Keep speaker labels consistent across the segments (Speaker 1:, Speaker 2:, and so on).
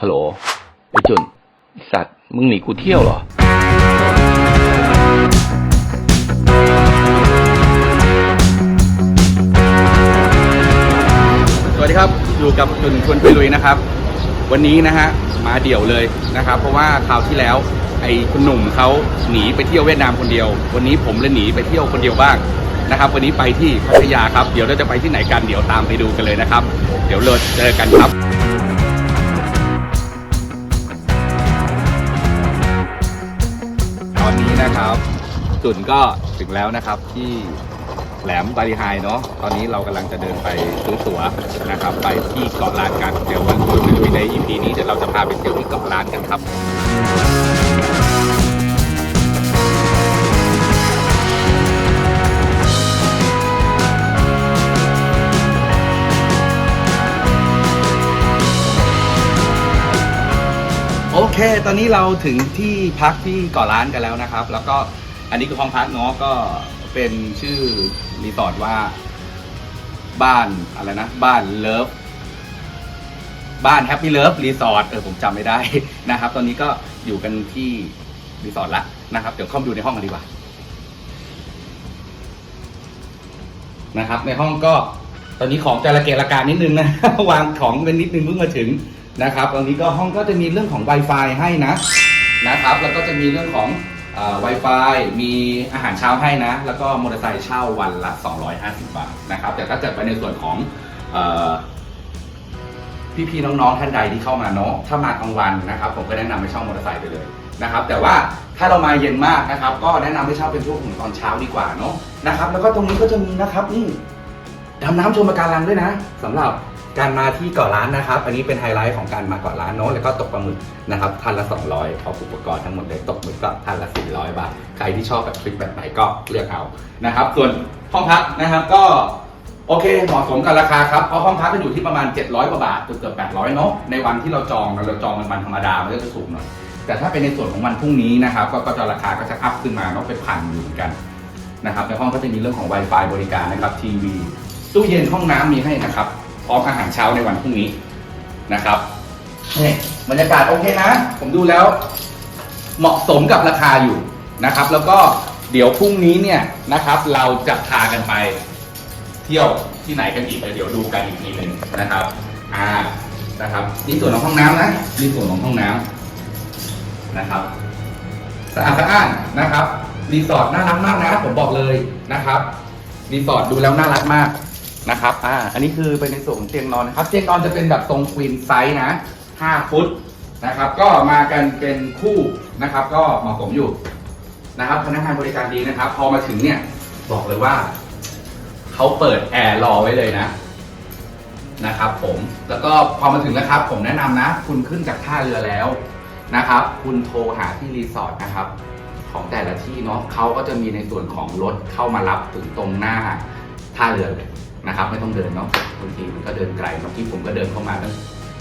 Speaker 1: ฮัลโหลไอ้จุนสัตว์ มึงหนีกูเที่ยวเหรอ
Speaker 2: สวัสดีครับ อยู่กับจุนชวนไปลุยนะครับ วันนี้นะฮะ มาเดี่ยวเลยนะครับ เพราะว่าคราวที่แล้ว ไอ้คุณหนุ่มเขาหนีไปเที่ยวเวียดนามคนเดียว วันนี้ผมเลยหนีไปเที่ยวคนเดียวบ้างนะครับ วันนี้ไปที่พัทยาครับ เดี๋ยวเราจะไปที่ไหนกัน เดี๋ยวตามไปดูกันเลยนะครับ เดี๋ยวเลยเจอกันครับ ครับ จุนก็ถึงแล้วนะครับที่แหลมบาริไฮเนาะตอนนี้เรากำลังจะเดินไปซื้อตั๋วนะครับ ไปที่เกาะล้านกัน เดี๋ยววันพุนใน EP นี้เดี๋ยวเราจะพาไปเที่ยวที่เกาะล้านกันครับ เค ตอนนี้เราถึงที่พักที่เกาะล้านกันแล้วนะครับ แล้วก็อันนี้คือห้องพักเนาะก็เป็นชื่อรีสอร์ทว่าบ้านอะไรนะ บ้านเลิฟบ้านแฮปปี้เลิฟรีสอร์ทเออผมจำไม่ได้นะครับ ตอนนี้ก็อยู่กันที่รีสอร์ทละนะครับ เดี๋ยวเข้ามาดูในห้องกันดีกว่านะครับ ในห้องก็ตอนนี้ของจะระเกะระกานิดนึงนะ วางของเป็นนิดนึงเพิ่งมาถึง นะครับตอนนี้ก็ห้องก็จะมีเรื่องของ Wi-Fi ให้นะนะครับ แล้วก็จะมีเรื่องของเอ่อ Wi-Fi มีอาหารเช้าให้นะ แล้วก็มอเตอร์ไซค์เช่าวันละ 250 บาทนะครับ แต่ถ้าเกิดไปในส่วนของเอ่อพี่ๆน้องๆท่านใดที่เข้ามาเนาะถ้ามากลางวันนะครับ ผมก็แนะนำให้เช่ามอเตอร์ไซค์ไปเลยนะครับ แต่ว่าถ้าเรามาเย็นมากนะครับ ก็แนะนำให้เช่าเป็นช่วงของตอนเช้าดีกว่าเนาะนะครับ แล้วก็ตรงนี้ก็จะมีนะครับนี่ดำน้ำชมปะการังด้วยนะสำหรับ การมาที่เกาะล้านนะครับ อันนี้เป็นไฮไลท์ของการมาเกาะล้านเนาะแล้วก็ตกปลาหมึกนะครับท่านละ 200พร้อมอุปกรณ์ทั้งหมดเลยตกหมึกก็ท่านละ 400 บาท ใครที่ชอบแบบทริปแบบไหนก็เลือกเอานะครับ ส่วนห้องพักนะครับก็โอเคเหมาะสมกับราคาครับเพราะห้องพักก็อยู่ที่ประมาณ 700กว่าบาทเกือบๆ800เนาะในวันที่เราจองเราจองมันวันธรรมดามันก็จะสูงหน่อยแต่ถ้าเป็นในส่วนของวันพรุ่งนี้นะครับก็จะราคาก็จะอัพขึ้นมาเนาะเป็นพันอยู่เหมือนกันนะครับในห้องก็จะมีเรื่องของ Wi-Fi บริการนะครับทีวีตู้เย็นห้องน้ำมีให้นะครับ พร้อมอาหารเช้าในวันพรุ่งนี้นะครับนี่บรรยากาศโอเคนะ ผมดูแล้วเหมาะสมกับราคาอยู่นะครับ แล้วก็เดี๋ยวพรุ่งนี้เนี่ยนะครับ เราจะพากันไปเที่ยวที่ไหนกันอีกเดี๋ยวดูกันอีกทีหนึ่งนะครับ อ่านะครับนี่ส่วนของห้องน้ำนะนี่ส่วนของห้องน้ำนะครับสะอาดสะอ้านนะครับรีสอร์ทน่ารักมากนะผมบอกเลยนะครับรีสอร์ทดูแล้วน่ารักมาก นะครับ อ่า อันนี้คือเป็นในส่วนของเตียงนอนนะครับ เตียงนอนจะเป็นแบบทรงควีนไซส์นะ5ฟุตนะครับ ก็มากันเป็นคู่นะครับ ก็เหมาะสมอยู่นะครับ พนักงานบริการดีนะครับ พอมาถึงเนี่ยบอกเลยว่าเขาเปิดแอร์รอไว้เลยนะนะครับ ผม แล้วก็พอมาถึงนะครับ ผมแนะนำนะ คุณขึ้นจากท่าเรือแล้วนะครับ คุณโทรหาที่รีสอร์ทนะครับของแต่ละที่เนาะเขาก็จะมีในส่วนของรถเข้ามารับถึงตรงหน้าท่าเรือเลย นะครับไม่ต้องเดินเนาะบางทีมันก็เดินไกลบางทีผมก็เดินเข้ามาตั้ง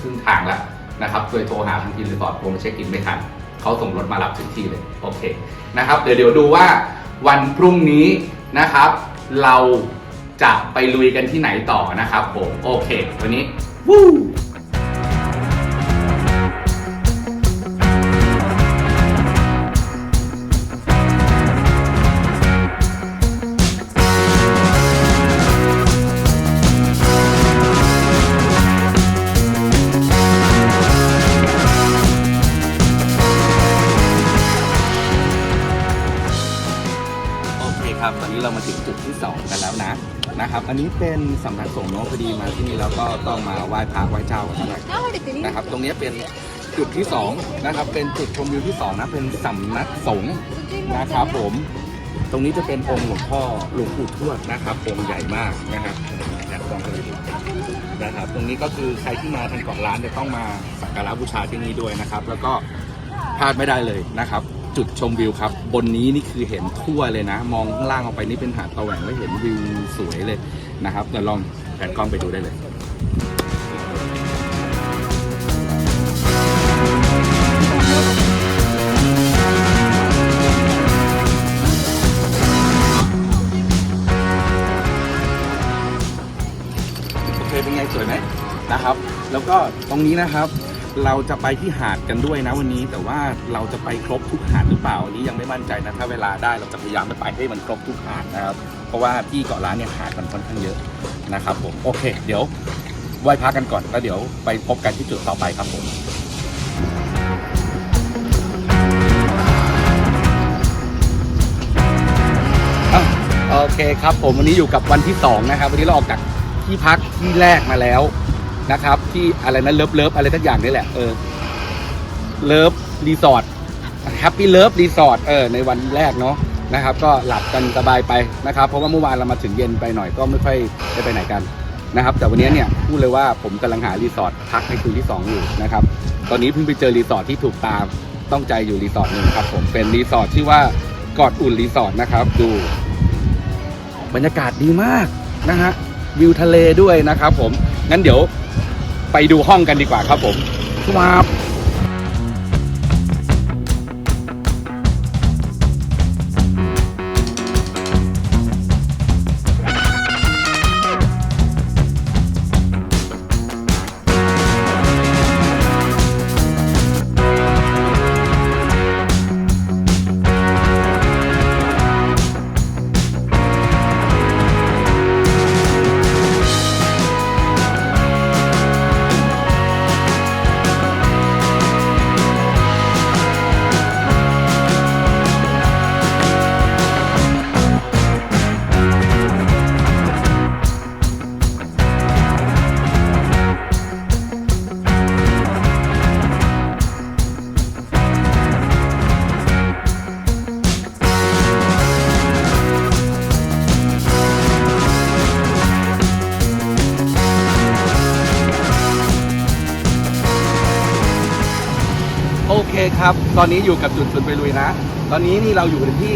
Speaker 2: ครึ่งทางแล้วนะครับเคยโทรหาทางทีมรีสอร์ทผมเช็คอินไม่ทันเขาส่งรถมารับถึงที่เลยโอเคนะครับเดี๋ยวเดี๋ยวดูว่าวันพรุ่งนี้นะครับ เราจะไปลุยกันที่ไหนต่อนะครับผมโอเค วันนี้วู้ นะครับ อันนี้เป็นสำนักสงฆ์เนอะพอดีมาที่นี่แล้วก็ต้องมาไหว้พระไหว้เจ้ากันด้วยนะครับ ตรงนี้เป็นจุดที่2นะครับ เป็นจุดชมวิวที่2นะ เป็นสำนักสงฆ์นะครับผม ตรงนี้จะเป็นองค์หลวงพ่อหลวงปู่ทวดนะครับองค์ใหญ่มากนะครับนะครับลองไปดูนะครับ ตรงนี้ก็คือใครที่มาทางเกาะล้านจะต้องมาสักการะบูชาที่นี่ด้วยนะครับ แล้วก็พลาดไม่ได้เลยนะครับ จุดชมวิวครับ บนนี้นี่คือเห็นทั่วเลยนะ มองข้างล่างออกไปนี่เป็นหาดตะแหวงแล้วเห็นวิวสวยเลยนะครับเดี๋ยวลองแผนกล้องไปดูได้เลยโอเคเป็นไงสวยไหมนะครับ แล้วก็ตรงนี้นะครับ เราจะไปที่หาดกันด้วยนะวันนี้ แต่ว่าเราจะไปครบทุกหาดหรือเปล่าอันนี้ยังไม่มั่นใจนะถ้าเวลาได้เราจะพยายามไปไปให้มันครบทุกหาดนะครับเพราะว่าที่เกาะล้านเนี่ยหาดมันค่อนข้างเยอะนะครับผมโอเค เดี๋ยวไหว้พระกันก่อนแล้วเดี๋ยวไปพบกันที่จุดต่อไปครับผมโอเคครับผมวันนี้อยู่กับวันที่สองนะครับ วันนี้เราออกจากที่พักที่แรกมาแล้ว นะครับ ที่อะไรนะเลิฟเลิฟอะไรทักอย่างนี่แหละเออเลิฟรีสอร์ทแฮปปี้เลิฟรีสอร์ทเออในวันแรกเนาะนะครับ ก็หลับกันสบายไปนะครับ เพราะว่าเมื่อวานเรามาถึงเย็นไปหน่อยก็ไม่ค่อยได้ไปไหนกันนะครับ แต่วันนี้เนี่ยพูดเลยว่าผมกำลังหารีสอร์ทพักในคืนที่สองอยู่นะครับ ตอนนี้เพิ่งไปเจอรีสอร์ทที่ถูกตามต้องใจอยู่รีสอร์ทหนึ่งครับผมเป็นรีสอร์ทชื่อว่ากอดอุ่นรีสอร์ทนะครับ ดู บรรยากาศดีมากนะฮะวิวทะเลด้วยนะครับผมงั้นเดี๋ยว ไปดูห้องกันดีกว่าครับผมครับ คครับ ตอนนี้อยู่กับจุดสุดไปลุยนะ ตอนนี้นี่เราอยู่ที่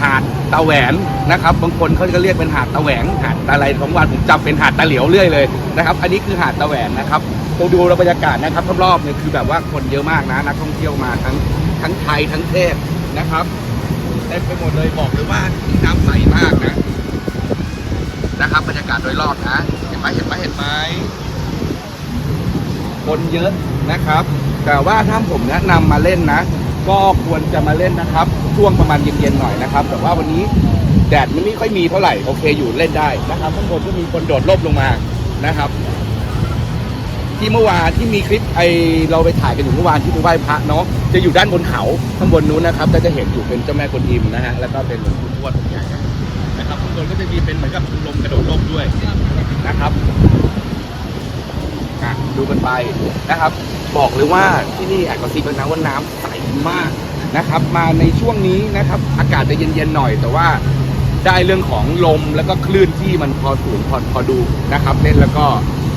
Speaker 2: หาดตะแหวนนะครับ บางคนเขาจะเรียกเป็นหาดตะแหวงหาดอะไรของวันผมจำเป็นหาดตะเหลียวเรื่อยเลยนะครับ อันนี้คือหาดตะแหวนนะครับเราดูบรรยากาศนะครับรอบๆเนี่ยคือแบบว่าคนเยอะมากนะนักท่องเที่ยวมาทั้งทั้งไทยทั้งเทศนะครับเต็มไปหมดเลยบอกเลยว่าน้ำใสมากนะนะครับบรรยากาศโดยรอบนะ เห็นไหมเห็นไหมเห็นไหมคนเยอะนะครับ แต่ว่าถ้าผมแนะนำมาเล่นนะ ก็ควรจะมาเล่นนะครับ ช่วงประมาณเย็นๆหน่อยนะครับ แต่ว่าวันนี้แดดมันไม่ค่อยมีเท่าไหร่โอเคอยู่เล่นได้นะครับข้างบนก็มีคนโดดร่มลงมานะครับ ที่เมื่อวานที่มีคลิปไอเราไปถ่ายกันอยู่เมื่อวานที่ไปไหว้พระเนาะจะอยู่ด้านบนเขาข้างบนนู้นนะครับก็จะเห็นอยู่เป็นเจ้าแม่กวนอิมนะฮะแล้วก็เป็นหลวงปู่ทวดองค์ใหญ่นะนะครับข้างบนก็จะมีเป็นเหมือนกับลมกระโดดร่มด้วยนะครับ อะดูกันไปนะครับ บอกเลยว่าที่นี่แอบกระซิบแล้วนะว่าน้ำใสมากนะครับ มาในช่วงนี้นะครับ อากาศจะเย็นๆหน่อย แต่ว่าได้เรื่องของลมแล้วก็คลื่นที่มันพอสูงพอพอดูนะครับ เล่นแล้วก็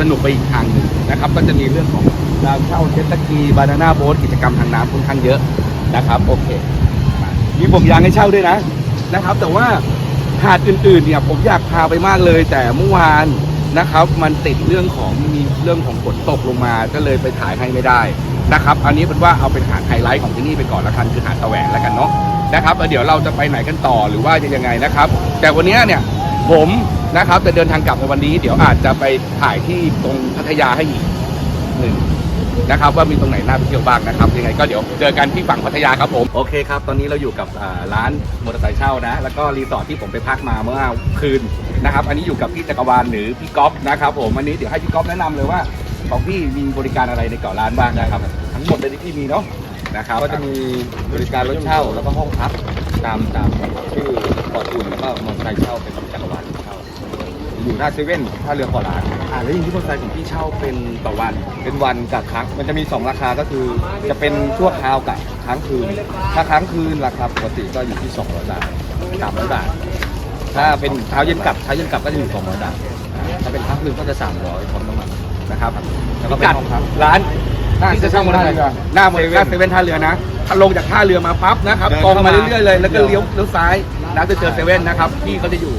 Speaker 2: สนุกไปอีกทางหนึ่งนะครับ ก็จะมีเรื่องของดาวเช่าเจ็ตสกีบานาน่าโบ๊ทกิจกรรมทางน้ำค่อนข้างเยอะนะครับ โอเค มีผมยางให้เช่าด้วยนะนะครับ แต่ว่าหาดอื่นๆเนี่ยผมอยากพาไปมากเลย แต่เมื่อวาน นะครับ มันติดเรื่องของมีเรื่องของฝนตกลงมาก็เลยไปถ่ายให้ไม่ได้นะครับ อันนี้เป็นว่าเอาเป็นหาดไฮไลท์ของที่นี่ไปก่อนละกันคือหาดตะแหวงละกันเนาะนะครับเดี๋ยวเราจะไปไหนกันต่อหรือว่าจะยังไงนะครับ แต่วันนี้เนี่ยผมนะครับจะเดินทางกลับในวันนี้ เดี๋ยวอาจจะไปถ่ายที่ตรงพัทยาให้อีกหนึ่ง นะครับว่ามีตรงไหนน่าไปเที่ยวบ้างนะครับยังไงก็เดี๋ยวเจอกันที่ฝั่งพัทยาครับผมโอเคครับตอนนี้เราอยู่กับอ่าร้านมอเตอร์ไซค์เช่านะแล้วก็รีสอร์ทที่ผมไปพักมาเมื่อคืนนะครับอันนี้อยู่กับพี่จักรวาลหรือพี่ก๊อฟนะครับผมอันนี้เดี๋ยวให้พี่ก๊อฟแนะนำเลยว่าของพี่มีบริการอะไรในเกาะร้านบ้างนะครับทั้งหมดเลยที่พี่มีเนาะนะครับ
Speaker 3: ก็จะมีบริการรถเช่าแล้วก็ห้องพักตามตามชื่อปอดอุ่นแล้วก็มอเตอร์ไซค์เช่าเป็นจักรวาลเช่า อยู่หน้าเซเว่นท่าเรือขอลาน
Speaker 2: อ่าแล้วอย่างที่มอเตอร์ไซค์ของพี่เช่าเป็นต่อวัน
Speaker 3: เป็นวันกับค้างมันจะมี 2 ราคาก็คือ จะเป็นชั่วคราวกับค้างคืน ถ้าค้างคืนราคาปกติก็อยู่ที่200บาท300บาทถ้าเป็นเช้าเย็นกลับเช้าเย็นกลับก็จะอยู่200บาทถ้าเป็นค้างคืนก็จะ300พร้อมน้ำมัน
Speaker 2: นะครับ
Speaker 3: แล้วก็เป็นห้องพัก
Speaker 2: ร้าน
Speaker 3: หน้า
Speaker 2: ที่จะเช่ามาได้
Speaker 3: เซเว่น
Speaker 2: หน้าหมดเลยหน้าเซเว่นท่าเรือนะถ้าลงจากท่าเรือมาปั๊บนะครับ
Speaker 3: เดิน
Speaker 2: ตรง
Speaker 3: เข้า
Speaker 2: มา
Speaker 3: มา
Speaker 2: เรื่อยๆเลยแล้วก็
Speaker 3: เดี๋
Speaker 2: เลี้ย
Speaker 3: ยวว
Speaker 2: เลี้ยวซ้ายแล้วจะเจอเซเว่นนะครับพี่ก็จะอยู่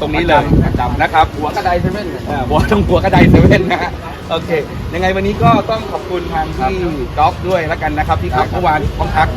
Speaker 2: ตรงนี้เลย
Speaker 3: ประจำ
Speaker 2: นะครับ
Speaker 3: หัวกระไดเซเว่น
Speaker 2: อ่าหัวตรงหัวกระไดเซเว่นนะฮะโอเค ยังไงวันนี้ก็ต้องขอบคุณทางที่ก๊อฟด้วยแล้วกันนะครับ ที่พักเมื่อวานห้องพัก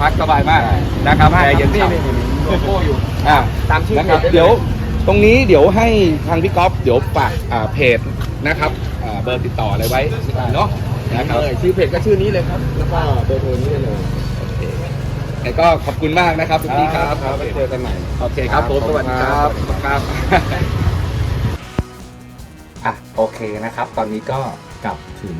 Speaker 2: พักสบายมากนะครับแอร์เย็น
Speaker 3: นี่
Speaker 2: ฉ่ำ
Speaker 3: นี่นี่โลโก้อยู่
Speaker 2: อ่า
Speaker 3: ตามชื่อ
Speaker 2: นะครับ
Speaker 3: เพจได้เลย
Speaker 2: เดี๋ยวตรงนี้เดี๋ยวให้ทางพี่ก๊อฟเดี๋ยวฝากอ่าเพจนะครับอ่าเบอร์ติดต่ออะไรไว้เนาะ
Speaker 3: นะครับชื่อเพจก็ชื่อนี้เลยครับ แล้วก็เบอร์โทรนี้ได้เลย
Speaker 2: แต่ก็ขอบคุณมากนะครับทุกทีครับ
Speaker 3: ครับไปเจอกันใหม่
Speaker 2: โอเคครับผมสวัสดีครับครับอะโอเคนะครับ ตอนนี้ก็กลับถึง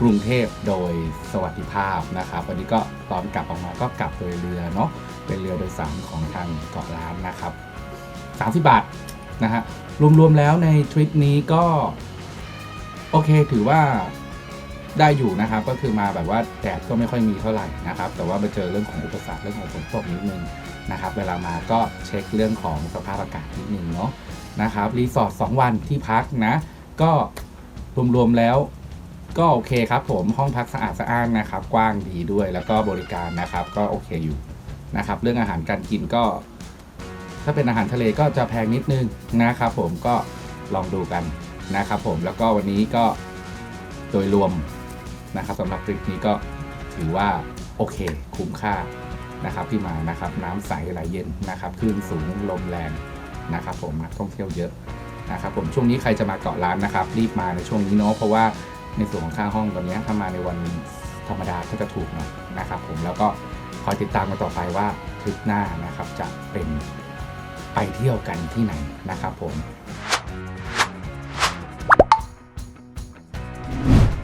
Speaker 2: กรุงเทพโดยสวัสดิภาพนะครับวันนี้ก็ตอนกลับออกมาก็กลับโดยเรือเนาะเป็นเรือโดยสารของทางเกาะล้านนะครับ30บาทนะฮะรวมๆแล้วในทริปนี้ก็ โอเคถือว่า ได้อยู่นะครับ ก็คือมาแบบว่าแดดก็ไม่ค่อยมีเท่าไหร่นะครับ แต่ว่ามาเจอเรื่องของอุปสรรคเรื่องของฝนตกนิดนึงนะครับ เวลามาก็เช็คเรื่องของสภาพอากาศนิดนึงเนาะนะครับรีสอร์ท2วันที่พักนะ ก็รวมๆแล้วก็โอเคครับผมห้องพักสะอาดสะอ้านนะครับ กว้างดีด้วยแล้วก็บริการนะครับ ก็โอเคอยู่นะครับ เรื่องอาหารการกินก็ ถ้าเป็นอาหารทะเลก็จะแพงนิดนึงนะครับ ผมก็ลองดูกันนะครับ ผมแล้วก็วันนี้ก็โดยรวม นะครับสำหรับทริปนี้ก็ถือว่าโอเคคุ้มค่านะครับที่มานะครับน้ำใสไหลเย็นนะครับคลื่นสูงลมแรงนะครับผมนักท่องเที่ยวเยอะนะครับผมช่วงนี้ใครจะมาเกาะล้านนะครับ รีบมาในช่วงนี้เนาะเพราะว่าในส่วนของค่าห้องตอนนี้ถ้ามาในวันธรรมดาก็จะถูกหน่อยนะครับผมแล้วก็คอยติดตามกันต่อไปว่าทริปหน้านะครับจะเป็นไปเที่ยวกันที่ไหนนะครับผม